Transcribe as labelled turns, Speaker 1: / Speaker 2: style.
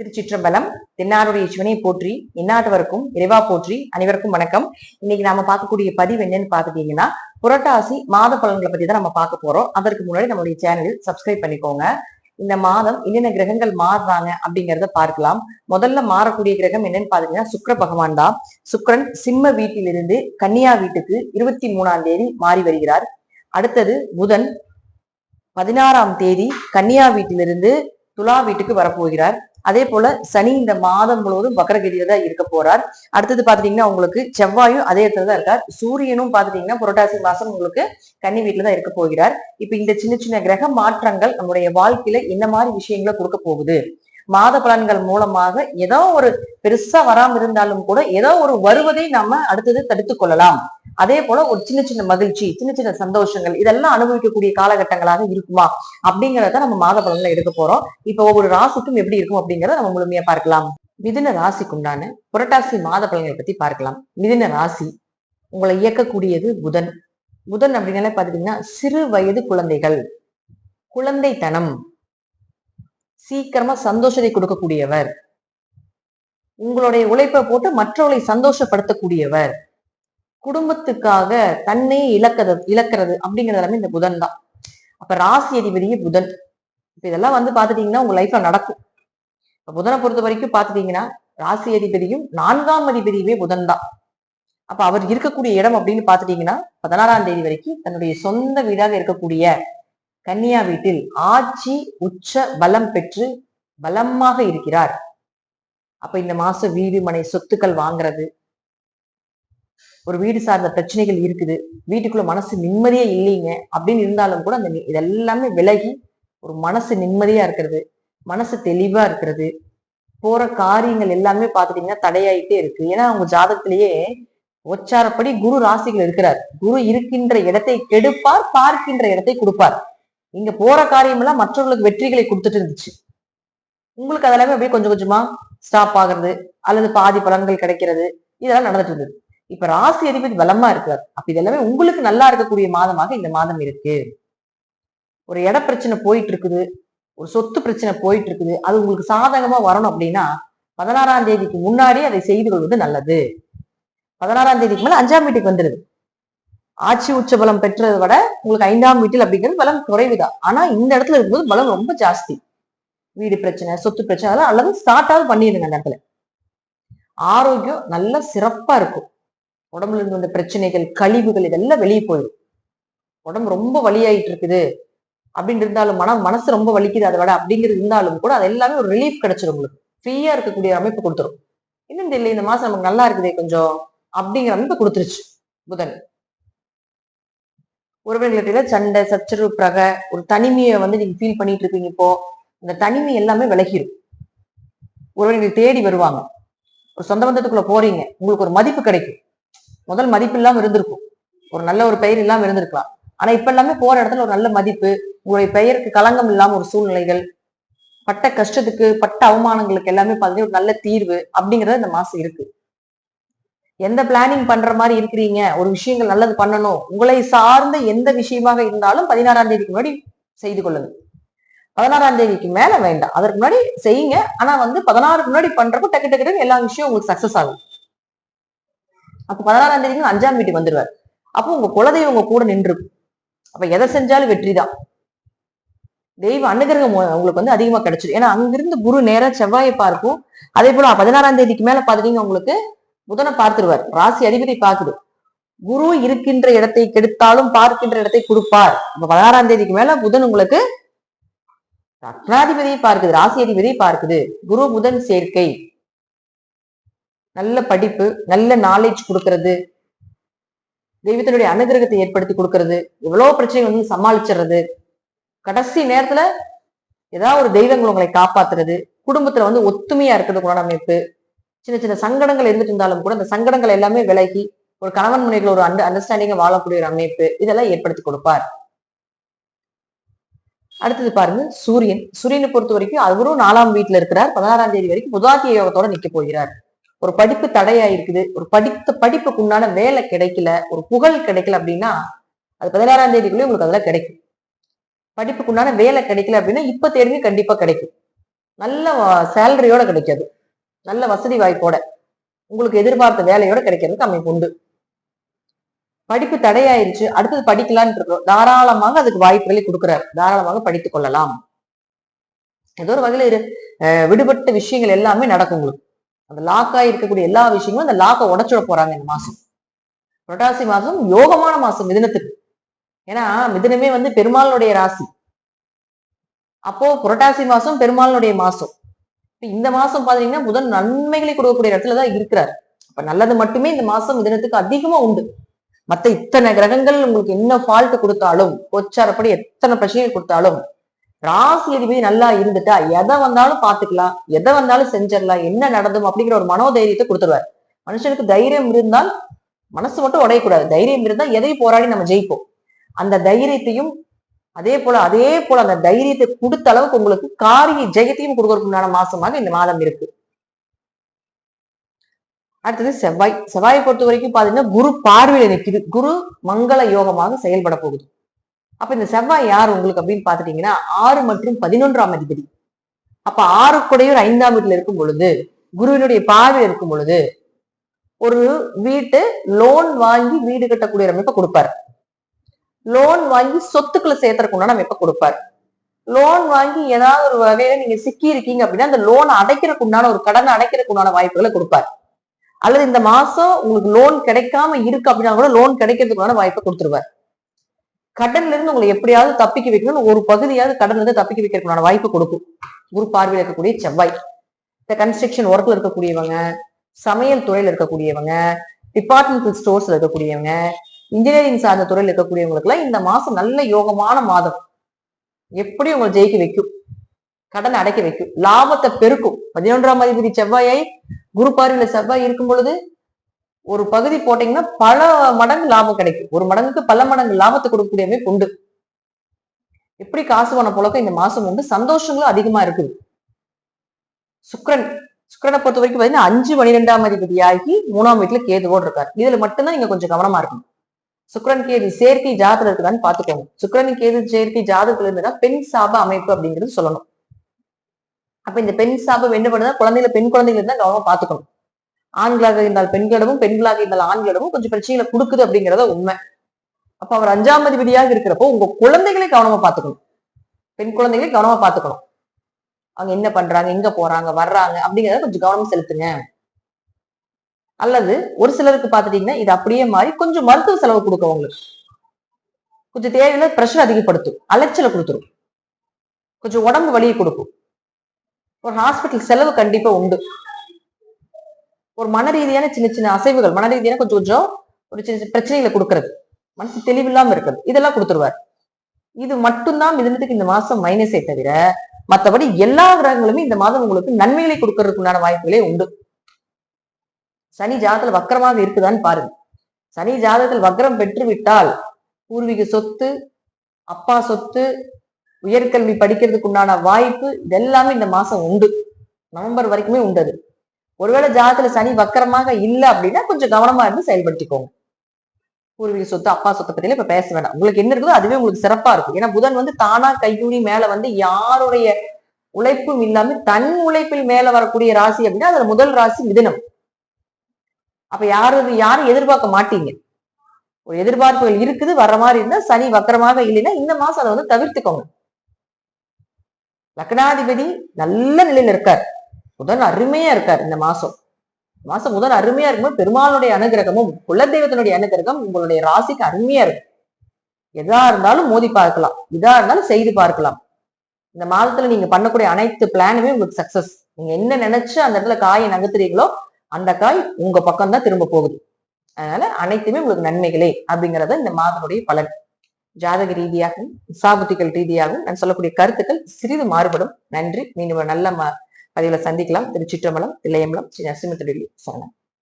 Speaker 1: திருச்சிற்றம்பலம் தென்னாருடைய சிவனை போற்றி இந்நாட்டவருக்கும் இறைவா போற்றி அனைவருக்கும் வணக்கம். இன்னைக்கு நாம பார்க்கக்கூடிய பதிவு என்னன்னு பாத்துட்டீங்கன்னா புரட்டாசி மாத பலன்களை பத்தி தான் நம்ம பார்க்க போறோம். அதற்கு முன்னாடி நம்மளுடைய சேனலில் சப்ஸ்கிரைப் பண்ணிக்கோங்க. இந்த மாதம் என்னென்ன கிரகங்கள் மாறுறாங்க அப்படிங்கறத பார்க்கலாம். முதல்ல மாறக்கூடிய கிரகம் என்னன்னு பாத்தீங்கன்னா சுக்கர பகவான் தான். சுக்கிரன் சிம்ம வீட்டிலிருந்து கன்னியா வீட்டுக்கு இருபத்தி மூணாம் தேதி மாறி வருகிறார். அடுத்தது புதன் பதினாறாம் தேதி கன்னியா வீட்டிலிருந்து துலா வீட்டுக்கு வரப்போகிறார். அதே போல சனி இந்த மாதம் முழுவதும் வக்கரகதியில தான் இருக்க போறார். அடுத்தது பாத்துட்டீங்கன்னா உங்களுக்கு செவ்வாயும் அதே இடத்துல தான் இருக்கார். சூரியனும் பாத்துட்டீங்கன்னா புரட்டாசி மாசம் உங்களுக்கு கன்னி வீட்டுல தான் இருக்க போகிறார். இப்ப இந்த சின்ன சின்ன கிரக மாற்றங்கள் நம்முடைய வாழ்க்கையில என்ன மாதிரி விஷயங்களை கொடுக்க போகுது? மாத பலன்கள் மூலமாக ஏதோ ஒரு பெருசா வராம இருந்தாலும் கூட ஏதோ ஒரு வருவதை நாம அடுத்தது தடுத்துக் கொள்ளலாம். அதே போல ஒரு சின்ன சின்ன மகிழ்ச்சி சின்ன சின்ன சந்தோஷங்கள் இதெல்லாம் அனுபவிக்கக்கூடிய காலகட்டங்களாக இருக்குமா அப்படிங்கறத நம்ம மாத பலன்ல எடுக்க போறோம். இப்ப ஒவ்வொரு ராசிக்கும் எப்படி இருக்கும் அப்படிங்கறத நம்ம முழுமையா பார்க்கலாம். மிதின ராசிக்குண்டான புரட்டாசி மாத பலன்களை பத்தி பார்க்கலாம். மிதின ராசி உங்களை இயக்கக்கூடியது புதன். புதன் அப்படின்னாலே பாத்தீங்கன்னா சிறு வயது குழந்தைகள். குழந்தைத்தனம். சீக்கிரமா சந்தோஷத்தை கொடுக்கக்கூடியவர். உங்களுடைய உழைப்பை போட்டு மற்றவர்களை சந்தோஷப்படுத்தக்கூடியவர். குடும்பத்துக்காக தன்னை இழக்கிறது இழக்கிறது அப்படிங்கிறது எல்லாமே இந்த புதன் தான். அப்ப ராசி அதிபதியே புதன். இப்ப இதெல்லாம் வந்து பாத்துட்டீங்கன்னா உங்க லைஃப்ல நடக்கும். இப்ப புதனை பொறுத்த வரைக்கும் பாத்துட்டீங்கன்னா ராசி அதிபதியும் நான்காம் அதிபதியுமே புதன் தான். அப்ப அவர் இருக்கக்கூடிய இடம் அப்படின்னு பாத்துட்டீங்கன்னா பதினாறாம் தேதி வரைக்கும் தன்னுடைய சொந்த வீடாக இருக்கக்கூடிய கன்னியா வீட்டில் ஆட்சி உச்ச பலம் பெற்று பலமாக இருக்கிறார். அப்ப இந்த மாசம் வீடு மனை சொத்துக்கள் வாங்குறது ஒரு வீடு சார்ந்த பிரச்சனைகள் இருக்குது. வீட்டுக்குள்ள மனசு நிம்மதியே இல்லைங்க. அப்படின்னு இருந்தாலும் கூட அந்த இதெல்லாமே விலகி ஒரு மனசு நிம்மதியா இருக்கிறது மனசு தெளிவா இருக்கிறது. போற காரியங்கள் எல்லாமே பாத்துட்டீங்கன்னா தடையாயிட்டே இருக்கு. ஏன்னா அவங்க ஜாதகத்திலேயே உச்சாரப்படி குரு ராசிகள் இருக்கிறார். குரு இருக்கின்ற இடத்தை கெடுப்பார் பார்க்கின்ற இடத்தை கொடுப்பார். இங்க போற காரியம் எல்லாம் மற்றவர்களுக்கு வெற்றிகளை கொடுத்துட்டு இருந்துச்சு. உங்களுக்கு அதெல்லாமே அப்படியே கொஞ்சம் கொஞ்சமா ஸ்டாப் ஆகுறது அல்லது பாதி பலன்கள் கிடைக்கிறது இதெல்லாம் நடந்துட்டு இருந்தது. இப்ப ராசி அதிபதி பலமா இருக்கிறார் அப்ப இதெல்லாமே உங்களுக்கு நல்லா இருக்கக்கூடிய மாதமாக இந்த மாதம் இருக்கு. ஒரு இட பிரச்சனை போயிட்டு இருக்குது. ஒரு சொத்து பிரச்சனை போயிட்டு இருக்குது. அது உங்களுக்கு சாதகமா வரணும் அப்படின்னா பதினாறாம் தேதிக்கு முன்னாடி அதை செய்து கொள்வது நல்லது. பதினாறாம் தேதிக்கு மேல அஞ்சாம் வீட்டுக்கு வந்துடுது. ஆட்சி உச்ச பலம் பெற்றதை விட உங்களுக்கு ஐந்தாம் வீட்டில் அப்படிங்கிறது பலம் குறைவுதான். ஆனா இந்த இடத்துல இருக்கும்போது பலம் ரொம்ப ஜாஸ்தி. வீடு பிரச்சனை சொத்து பிரச்சனை அதெல்லாம் அல்லது ஸ்டார்டாவது பண்ணிடுங்க அந்த இடத்துல. ஆரோக்கியம் நல்ல சிறப்பா இருக்கும். உடம்புல இருந்து வந்த பிரச்சனைகள் கழிவுகள் இதெல்லாம் வெளியே போயிடும். உடம்பு ரொம்ப வலியாயிட்டு இருக்குது. அப்படின்னு இருந்தாலும் மனம் மனசு ரொம்ப வலிக்குது அதை விட அப்படிங்கிறது இருந்தாலும் கூட அது எல்லாமே ஒரு ரிலீஃப் கிடைச்சிடும் உங்களுக்கு. ஃப்ரீயா இருக்கக்கூடிய அமைப்பு கொடுத்துரும். இன்னும் தெரியல இந்த மாசம் நமக்கு நல்லா இருக்குதே கொஞ்சம் அப்படிங்கிற அமைப்பு கொடுத்துருச்சு புதன். உறவினர்களிடையில சண்டை சச்சரவு பிரக ஒரு தனிமையை வந்து நீங்க ஃபீல் பண்ணிட்டு இருப்பீங்க இப்போ இந்த தனிமை எல்லாமே விலகிடும் உறவினர்கள் தேடி வருவாங்க. ஒரு சொந்த பந்தத்துக்குள்ள போறீங்க உங்களுக்கு ஒரு மதிப்பு கிடைக்கும். முதல் மதிப்பு இல்லாம இருந்திருக்கும். ஒரு நல்ல ஒரு பெயர் இல்லாம இருந்திருக்கலாம். ஆனா இப்ப எல்லாமே போற இடத்துல ஒரு நல்ல மதிப்பு உங்களுடைய பெயருக்கு களங்கம் இல்லாம ஒரு சூழ்நிலைகள் பட்ட கஷ்டத்துக்கு பட்ட அவமானங்களுக்கு எல்லாமே பார்த்தீங்கன்னா ஒரு நல்ல தீர்வு அப்படிங்கறது இந்த மாசம் இருக்கு. எந்த பிளானிங் பண்ற மாதிரி இருக்கிறீங்க? ஒரு விஷயங்கள் நல்லது பண்ணணும். உங்களை சார்ந்த எந்த விஷயமாக இருந்தாலும் பதினாறாம் தேதிக்கு முன்னாடி செய்து கொள்ளுங்க. பதினாறாம் தேதிக்கு மேல வேண்டாம். அதற்கு முன்னாடி செய்யுங்க. ஆனா வந்து பதினாறுக்கு முன்னாடி பண்றப்போ டக்கு டக்கு டக்குன்னு எல்லா விஷயம் உங்களுக்கு சக்சஸ் ஆகும். அப்ப பதினாறாம் தேதிக்கு அஞ்சாம் வீட்டுக்கு வந்துருவார். அப்போ உங்க குலதெய்வம் உங்க கூட நின்று அப்ப எதை செஞ்சாலும் வெற்றி தான். தெய்வ அனுகிரகம் உங்களுக்கு வந்து அதிகமா கிடைச்சிடும் ஏன்னா அங்கிருந்து குரு நேரம் செவ்வாயை பார்க்கும். அதே போல பதினாறாம் தேதிக்கு மேல பாத்துட்டீங்க உங்களுக்கு புதனை பார்த்துருவார். ராசி அதிபதி பார்க்குது. குரு இருக்கின்ற இடத்தை கெடுத்தாலும் பார்க்கின்ற இடத்தை கொடுப்பார். பதினாறாம் தேதிக்கு மேல புதன் உங்களுக்கு லக்னாதிபதியை பார்க்குது ராசி அதிபதியை பார்க்குது. குரு புதன் சேர்க்கை. நல்ல படிப்பு நல்ல நாலேஜ் கொடுக்கறது. தெய்வத்தினுடைய அனுகிரகத்தை ஏற்படுத்தி கொடுக்கறது. எவ்வளவு பிரச்சனைகள் வந்து சமாளிச்சிடுறது. கடைசி நேரத்துல ஏதாவது ஒரு தெய்வங்கள் உங்களை காப்பாத்துறது. குடும்பத்துல வந்து ஒத்துமையா இருக்கிறது குண அமைப்பு. சின்ன சின்ன சங்கடங்கள் இருந்துட்டு இருந்தாலும் கூட அந்த சங்கடங்கள் எல்லாமே விலகி ஒரு கணவன் முனைகள் ஒரு அண்டர் அண்டர்ஸ்டாண்டிங்கா வாழக்கூடிய ஒரு அமைப்பு இதெல்லாம் ஏற்படுத்தி கொடுப்பார். அடுத்தது பாருங்க சூரியன். சூரியனை பொறுத்த வரைக்கும் அவரும் நாலாம் வீட்டுல இருக்கிறார். பதினாறாம் தேதி வரைக்கும் புதாத்திய யோகத்தோட நிக்க போகிறார். ஒரு படிப்பு தடையா இருக்குது ஒரு படித்த படிப்புக்கு உண்டான வேலை கிடைக்கல. ஒரு புகழ் கிடைக்கல அப்படின்னா அது பதினாறாம் தேதிக்குள்ளே உங்களுக்கு அதெல்லாம் கிடைக்கும். படிப்புக்கு உண்டான வேலை கிடைக்கல அப்படின்னா இப்ப தேடி கண்டிப்பா கிடைக்கும். நல்ல சேலரியோட கிடைக்காது. நல்ல வசதி வாய்ப்போட உங்களுக்கு எதிர்பார்த்த வேலையோட கிடைக்கிறதுக்கு அமைப்பு உண்டு. படிப்பு தடையாயிருச்சு அடுத்தது படிக்கலான்னு இருக்கோம் தாராளமாக அதுக்கு வாய்ப்புகளை கொடுக்குறாரு. தாராளமாக படித்துக் கொள்ளலாம். ஏதோ ஒரு வகையில இரு- அஹ் விடுபட்ட விஷயங்கள் எல்லாமே நடக்கும் உங்களுக்கு. அந்த லாக்கா இருக்கக்கூடிய எல்லா விஷயங்களும் அந்த லாக்கை உடச்சுட போறாங்க இந்த மாசம். புரட்டாசி மாசம் யோகமான மாசம் மிதினத்துக்கு. ஏன்னா மிதினமே வந்து பெருமாளுடைய ராசி. அப்போ புரட்டாசி மாசம் பெருமாளுடைய மாசம். இந்த மாசம் பாத்தீங்கன்னா புதன் நன்மைகளை கொடுக்கக்கூடிய இடத்துல தான் இருக்கிறார். அப்ப நல்லது மட்டுமே இந்த மாசம் மிதனத்துக்கு அதிகமா உண்டு. மத்த இத்தனை கிரகங்கள் உங்களுக்கு என்ன ஃபால்ட் கொடுத்தாலும் கொச்சாரப்படி எத்தனை பிரச்சனைகள் கொடுத்தாலும் ராசி அதிபதி நல்லா இருந்துட்டா எதை வந்தாலும் பாத்துக்கலாம் எதை வந்தாலும் செஞ்சிடலாம் என்ன நடந்தும் அப்படிங்கிற ஒரு மனோதைரியத்தை கொடுத்துருவார். மனுஷனுக்கு தைரியம் இருந்தால் மனசு மட்டும் உடையக்கூடாது. தைரியம் இருந்தால் எதை போராடி நம்ம ஜெயிப்போம். அந்த தைரியத்தையும் அதே போல அதே போல அந்த தைரியத்தை கொடுத்த அளவுக்கு உங்களுக்கு காரிய ஜெயத்தையும் கொடுக்கறதுக்குண்டான மாசமாக இந்த மாதம் இருக்கு. அடுத்தது செவ்வாய். செவ்வாயை பொறுத்த வரைக்கும் பாத்தீங்கன்னா குரு பார்வையில நிற்கிது குரு மங்கள யோகமாக செயல்பட போகுது. அப்ப இந்த செவ்வாய் யார் உங்களுக்கு அப்படின்னு பாத்துட்டீங்கன்னா ஆறு மற்றும் பதினொன்றாம் அதிபதி. அப்ப ஆறு கூடையோர் ஐந்தாம் வீட்டுல இருக்கும் பொழுது குருவினுடைய பார்வையில் இருக்கும் பொழுது ஒரு வீட்டு லோன் வாங்கி வீடு கட்டக்கூடிய அமைப்பை கொடுப்பாரு. லோன் வாங்கி சொத்துக்களை சேர்த்துறக்குன்னா நம்ம எப்ப கொடுப்பாரு. லோன் வாங்கி ஏதாவது ஒரு வகையில நீங்க சிக்கி இருக்கீங்க அப்படின்னா அந்த லோன் அடைக்கிறதுக்கு உண்டான ஒரு கடனை அடைக்கிறதுக்கு உண்டான வாய்ப்புகளை கொடுப்பாரு. அல்லது இந்த மாசம் உங்களுக்கு லோன் கிடைக்காம இருக்கு அப்படின்னா கூட லோன் கிடைக்கிறதுக்குண்டான வாய்ப்பை கொடுத்துருவார். கடன்ல இருந்து உங்களை எப்படியாவது தப்பிக்க வைக்கணும்னு ஒரு பகுதியாவது கடன்ல இருந்து தப்பிக்க வைக்கிறதுக்குண்டான வாய்ப்பு கொடுக்கும். குரு பார்வையில் இருக்கக்கூடிய செவ்வாய். இந்த கன்ஸ்ட்ரக்ஷன் ஒர்க்ல இருக்கக்கூடியவங்க சமையல் துறையில இருக்கக்கூடியவங்க டிபார்ட்மெண்டல் ஸ்டோர்ஸ்ல இருக்கக்கூடியவங்க இன்ஜினியரிங் சார்ந்த துறையில் இருக்கக்கூடியவங்களுக்குலாம் இந்த மாசம் நல்ல யோகமான மாதம். எப்படி உங்களை ஜெயிக்க வைக்கும்? கடனை அடைக்க வைக்கும். லாபத்தை பெருக்கும். பதினொன்றாம் அதிபதி செவ்வாயை குரு பார்வையில செவ்வாய் இருக்கும் பொழுது ஒரு பகுதி போட்டீங்கன்னா பல மடங்கு லாபம் கிடைக்கும். ஒரு மடங்குக்கு பல மடங்கு லாபத்தை கொடுக்கக்கூடிய அமைப்பு உண்டு. எப்படி காசு போன புழக்கம்? இந்த மாசம் வந்து சந்தோஷங்களும் அதிகமா இருக்குது. சுக்கிரன். சுக்கரனை பொறுத்த வரைக்கும் பாத்தீங்கன்னா அஞ்சு பனிரெண்டாம் அதிபதியாகி மூணாம் வீட்டுல கேதுவோடு இருக்காரு இதுல மட்டும்தான் நீங்க கொஞ்சம் கவனமா இருக்கணும். சுக்கிரன் கேது சேர்க்கை ஜாதகத்துல இருக்குதான்னு பாத்துக்கோங்க சுக்கிரன் கேது சேர்க்கை ஜாதகத்துல இருந்ததுன்னா பெண் சாப அமைப்பு அப்படிங்கிறது சொல்லணும். அப்ப இந்த பெண் சாபம் என்ன பண்ணுதா குழந்தைகளை பெண் குழந்தைகள் இருந்தா கவனமா பாத்துக்கணும் ஆண்களாக இருந்தால் பெண்களிடமும் பெண்களாக இருந்தால் ஆண்களிடமும் கொஞ்சம் பிரச்சனைகளை கொடுக்குது அப்படிங்கிறத உண்மை. அப்ப அவர் அஞ்சாம் அதிபதியாக இருக்கிறப்போ உங்க குழந்தைகளை கவனமா பாத்துக்கணும் பெண் குழந்தைகளை கவனமா பாத்துக்கணும் அவங்க என்ன பண்றாங்க எங்க போறாங்க வர்றாங்க அப்படிங்கிறத கொஞ்சம் கவனம் செலுத்துங்க. அல்லது ஒரு சிலருக்கு பாத்துட்டீங்கன்னா இது அப்படியே மாறி கொஞ்சம் மருத்துவ செலவு கொடுக்கும் உங்களுக்கு கொஞ்சம் தேவையில்ல ப்ரெஷர் அதிகப்படுத்தும் அலைச்சலை கொடுத்துரும். கொஞ்சம் உடம்பு வலியை கொடுக்கும். ஒரு ஹாஸ்பிட்டல் செலவு கண்டிப்பா உண்டு. ஒரு மன ரீதியான சின்ன சின்ன அசைவுகள் மன ரீதியான கொஞ்சம் கொஞ்சம் ஒரு சின்ன சின்ன பிரச்சனைகளை கொடுக்கறது. மனசு தெளிவில்லாம இருக்கிறது. இதெல்லாம் கொடுத்துருவார். இது மட்டும்தான் மிதனத்துக்கு இந்த மாசம் மைனஸே தவிர மற்றபடி எல்லா கிரகங்களுமே இந்த மாதம் உங்களுக்கு நன்மைகளை கொடுக்கறதுக்குண்டான வாய்ப்புகளே உண்டு. சனி ஜாதத்தில் வக்கரமாக இருக்குதான்னு பாருங்க. சனி ஜாதத்தில் வக்கரம் பெற்று விட்டால் பூர்வீக சொத்து அப்பா சொத்து உயர்கல்வி படிக்கிறதுக்கு உண்டான வாய்ப்பு இதெல்லாமே இந்த மாசம் உண்டு. நவம்பர் வரைக்குமே உண்டு அது ஒருவேளை ஜாதத்துல சனி வக்கரமாக இல்லை அப்படின்னா கொஞ்சம் கவனமா இருந்து செயல்படுத்திக்கோங்க. பூர்வீக சொத்து அப்பா சொத்தை பத்தியில இப்ப பேச வேண்டாம் உங்களுக்கு என்ன இருக்குதோ அதுவே உங்களுக்கு சிறப்பா இருக்கும். ஏன்னா புதன் வந்து தானா கையூனி மேல வந்து யாருடைய உழைப்பும் இல்லாம தன் உழைப்பில் மேல வரக்கூடிய ராசி அப்படின்னா அதுல முதல் ராசி மிதனம். அப்ப யாரும் யாரும் எதிர்பார்க்க மாட்டீங்க. ஒரு எதிர்பார்ப்புகள் இருக்குது வர்ற மாதிரி இருந்தா சனி வக்கரமாக இல்லைன்னா இந்த மாசம் அதை வந்து தவிர்த்துக்கோங்க. லக்னாதிபதி நல்ல நிலையில இருக்கார். புதன் அருமையா இருக்கார் இந்த மாசம். மாசம் புதன் அருமையா இருக்கும்போது பெருமாளுடைய அனுகிரகமும் குலதெய்வத்தினுடைய அனுகிரகம் உங்களுடைய ராசிக்கு அருமையா இருக்கும். எதா இருந்தாலும் மோதி பார்க்கலாம். இதா இருந்தாலும் செய்து பார்க்கலாம். இந்த மாதத்துல நீங்க பண்ணக்கூடிய அனைத்து பிளானுமே உங்களுக்கு சக்சஸ் நீங்க என்ன நினைச்சு அந்த இடத்துல காயை நகர்த்துறீங்களோ அந்த காய் உங்க பக்கம் தான் திரும்ப போகுது. அதனால அனைத்துமே உங்களுக்கு நன்மைகளே அப்படிங்கறத இந்த மாதனுடைய பலன். ஜாதக ரீதியாகவும் சாபுத்திகள் ரீதியாகவும் நான் சொல்லக்கூடிய கருத்துக்கள் சிறிது மாறுபடும். நன்றி. மீண்டும் நல்ல ம- பதிவுல சந்திக்கலாம். திருச்சிற்றம்பலம் தில்லையம்பலம் ஸ்ரீ நரசிம்மத்துடைய சரணம்.